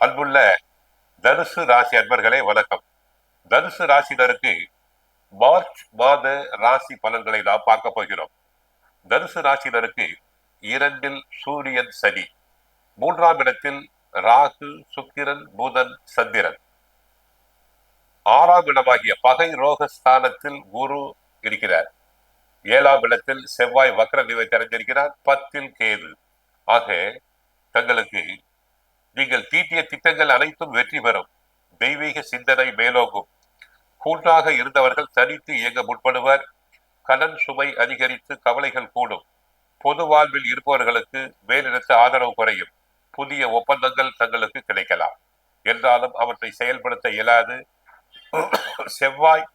அன்புள்ள தனுசு ராசி அன்பர்களே வணக்கம். தனுசு ராசினருக்கு மார்ச் மாத ராசி பலன்களை நாம் பார்க்க போகிறோம். தனுசு ராசினருக்கு இரண்டில் சூரியன் சனி மூன்றாம் இடத்தில் ராகு சுக்கிரன் புதன் சந்திரன். ஆறாம் இடமாகிய பகை ரோகஸ்தானத்தில் குரு இருக்கிறார். ஏழாம் இடத்தில் செவ்வாய் வக்ர நிலை தெரிஞ்சிருக்கிறார் பத்தில் கேது. ஆக தங்களுக்கு நீங்கள் தீட்டிய திட்டங்கள் அனைத்தும் வெற்றி பெறும். தெய்வீக சிந்தனை மேலோங்கும். கூட்டாக இருந்தவர்கள் தனித்து இயங்க முற்படுவர். கடன் சுமை அதிகரித்து கவலைகள் கூடும். பொது வாழ்வில் இருப்பவர்களுக்கு மேலிடத்து ஆதரவு குறையும். புதிய ஒப்பந்தங்கள் தங்களுக்கு கிடைக்கலாம். என்றாலும் அவற்றை செயல்படுத்த இயலாது. செவ்வாய்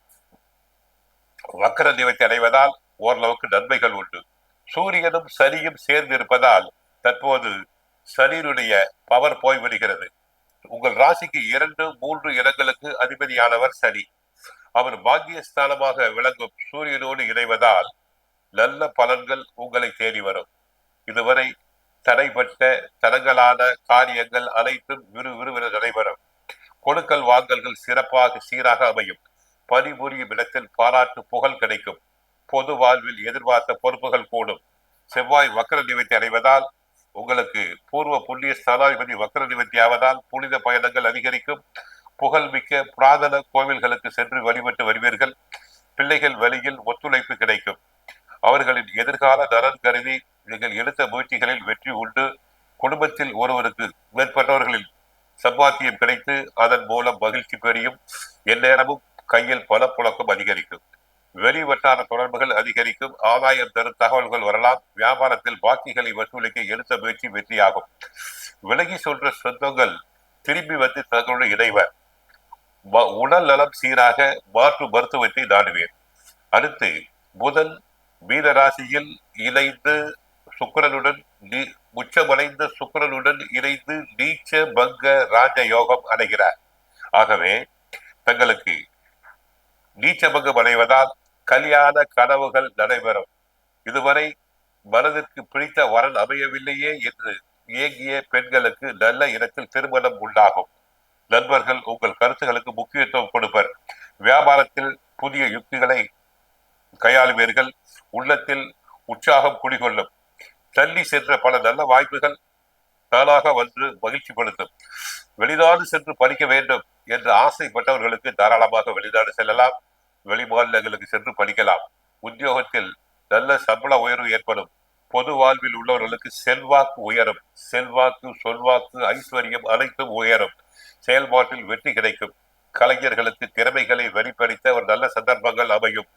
வக்கர நிவர்த்தி அடைவதால் ஓரளவுக்கு நன்மைகள் உண்டு. சூரியனும் சனியும் சேர்ந்து இருப்பதால் தற்போது சனியினுடைய பவர் போய்விடுகிறது உங்கள் ராசிக்கு இரண்டு மூன்று இடங்களுக்கு அதிபதியானவர் சனி. அவர் பாக்கியஸ்தானமாக விளங்கும் சூரியனோடு இணைவதால் நல்ல பலன்கள் உங்களை தேடி வரும். இதுவரை தடைப்பட்ட தடங்களான காரியங்கள் அனைத்தும் விறுவிறுவென நடைபெறும். கொடுக்கல் வாங்கல்கள் சிறப்பாக சீராக அமையும். பணிபுரியும் இடத்தில் பாராட்டு புகழ் கிடைக்கும். பொது வாழ்வில் எதிர்பார்த்த பொறுப்புகள் கூடும். செவ்வாய் வக்கர நிவர்த்தி அடைவதால் உங்களுக்கு பூர்வ புண்ணிய ஸ்தலாதிபதி வக்கர நிவர்த்தி ஆவதால் புனித பயணங்கள் அதிகரிக்கும். புகழ்மிக்க புராதன கோவில்களுக்கு சென்று வழிபட்டு வருவீர்கள். பிள்ளைகள் வழியில் ஒத்துழைப்பு கிடைக்கும். அவர்களின் எதிர்கால நலன் கருதி நீங்கள் எடுத்த முயற்சிகளில் வெற்றி உண்டு. குடும்பத்தில் ஒருவருக்கு மேற்பட்டவர்களில் சம்பாத்தியம் கிடைத்து அதன் மூலம் மகிழ்ச்சி பெரியும். எந்நேரமும் கையில் பல புழக்கம் அதிகரிக்கும். வெளி தொடர்புகள் அதிகரிக்கும். ஆதாயம் தரும் தகவல்கள் வரலாம். வியாபாரத்தில் பாக்கிகளை வசூலிக்க எடுத்த முயற்சி வெற்றியாகும். விலகி சொல்ற சொந்தங்கள் திரும்பி வந்து தங்களுடைய இணைவர் உடல் நலம் சீராக மாற்று மருத்துவத்தை நாடுவேன். அடுத்து புதன் மீன ராசியில் இணைந்து சுக்கரனுடன் நீ- உச்சமடைந்த சுக்கரனுடன் இணைந்து நீச்ச பங்க ராஜ யோகம் அடைகிறார். ஆகவே தங்களுக்கு நீச்சபங்கம் அடைவதால் கல்யாண கனவுகள் நடைபெறும். இதுவரை மனதிற்கு பிடித்த வரன் அமையவில்லையே என்று இயங்கிய பெண்களுக்கு நல்ல இடத்தில் திருமணம் உண்டாகும். நண்பர்கள் உங்கள் கருத்துகளுக்கு முக்கியத்துவம் கொடுப்பர். வியாபாரத்தில் புதிய யுக்திகளை கையாளுவீர்கள். உள்ளத்தில் உற்சாகம் குடிகொள்ளும். தள்ளி சென்ற பல நல்ல வாய்ப்புகள் தானாக வந்து மகிழ்ச்சிப்படுத்தும். வெளிநாடு சென்று படிக்க வேண்டும் என்று ஆசைப்பட்டவர்களுக்கு தாராளமாக வெளிநாடு செல்லலாம். வெளிமாநிலங்களுக்கு சென்று படிக்கலாம். உத்தியோகத்தில் நல்ல சம்பள உயர்வு ஏற்படும். பொது வாழ்வில் உள்ளவர்களுக்கு செல்வாக்கு உயரும். செல்வாக்கு சொல்வாக்கு ஐஸ்வர்யம் அனைத்தும் உயரும். செயல்பாட்டில் வெற்றி கிடைக்கும். கலைஞர்களுக்கு திறமைகளை வெளிப்படுத்த ஒரு நல்ல சந்தர்ப்பங்கள் அமையும்.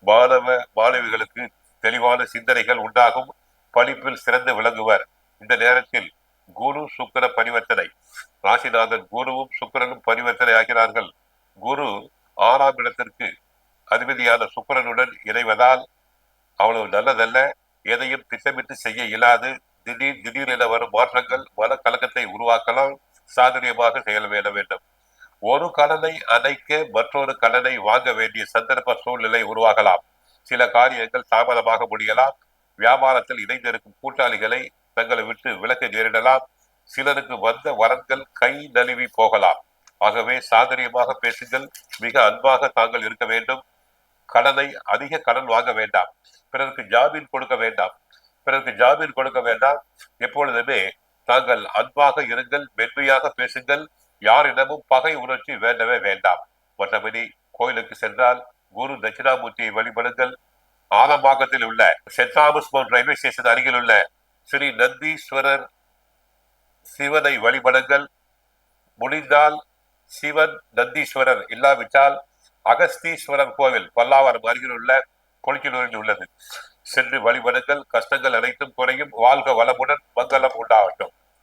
மாணவ மாணவிகளுக்கு தெளிவான சிந்தனைகள் உண்டாகும். படிப்பில் சிறந்து விளங்குவர். இந்த நேரத்தில் குரு சுக்கர பரிவர்த்தனை. ராசிநாதன் குருவும் சுக்கிரனும் பரிவர்த்தனை ஆகிறார்கள். குரு ஆறாம் இடத்திற்கு அதிபதியான சுக்கிரனுடன் இணைவதால் அவ்வளவு நல்லதல்ல. எதையும் திட்டமிட்டு செய்ய இயலாது. திடீர் திடீரென வரும் மாற்றங்கள் மன கலக்கத்தை உருவாக்கலாம். சாதுரியமாக செயல் வேண்டும். ஒரு கடனை அணைக்க மற்றொரு கடனை வாங்க வேண்டிய சந்தர்ப்ப சூழ்நிலை உருவாகலாம். சில காரியங்கள் தாமதமாக முடியலாம். வியாபாரத்தில் இணைந்திருக்கும் கூட்டாளிகளை தங்களை விட்டு விலக்க நேரிடலாம். சிலருக்கு வந்த வரன்கள் கை நழுவி போகலாம். ஆகவே சாதரியமாக பேசுங்கள். மிக அன்பாக தாங்கள் இருக்க வேண்டும். கடனை அதிக கடன் வாங்க வேண்டாம். பிறருக்கு ஜாமீன் கொடுக்க வேண்டாம். பிறருக்கு ஜாமீன் கொடுக்க வேண்டாம். எப்பொழுதுமே தாங்கள் அன்பாக இருங்கள் மென்மையாக பேசுங்கள். யாரிடமும் பகை உணர்ச்சி வேண்டவே வேண்டாம். மற்றபடி கோயிலுக்கு சென்றால் குரு தட்சிணாமூர்த்தியை வழிபடுங்கள். ஆலம்பாக்கத்தில் உள்ள Saint Thomas Mount railway station அருகில் உள்ள ஸ்ரீ நந்தீஸ்வரர் சிவனை வழிபடுங்கள். முடிந்தால் சிவன் நந்தீஸ்வரர் இல்லாவிட்டால் அகஸ்தீஸ்வரர் கோவில் பல்லாவரம் அருகில் உள்ள கொளிச்சலூரில் உள்ளது. சென்று வழிபடுங்கள் கஷ்டங்கள் அனைத்தும் குறையும் வாழ்க வளமுடன் மங்களம் உண்டாகட்டும்.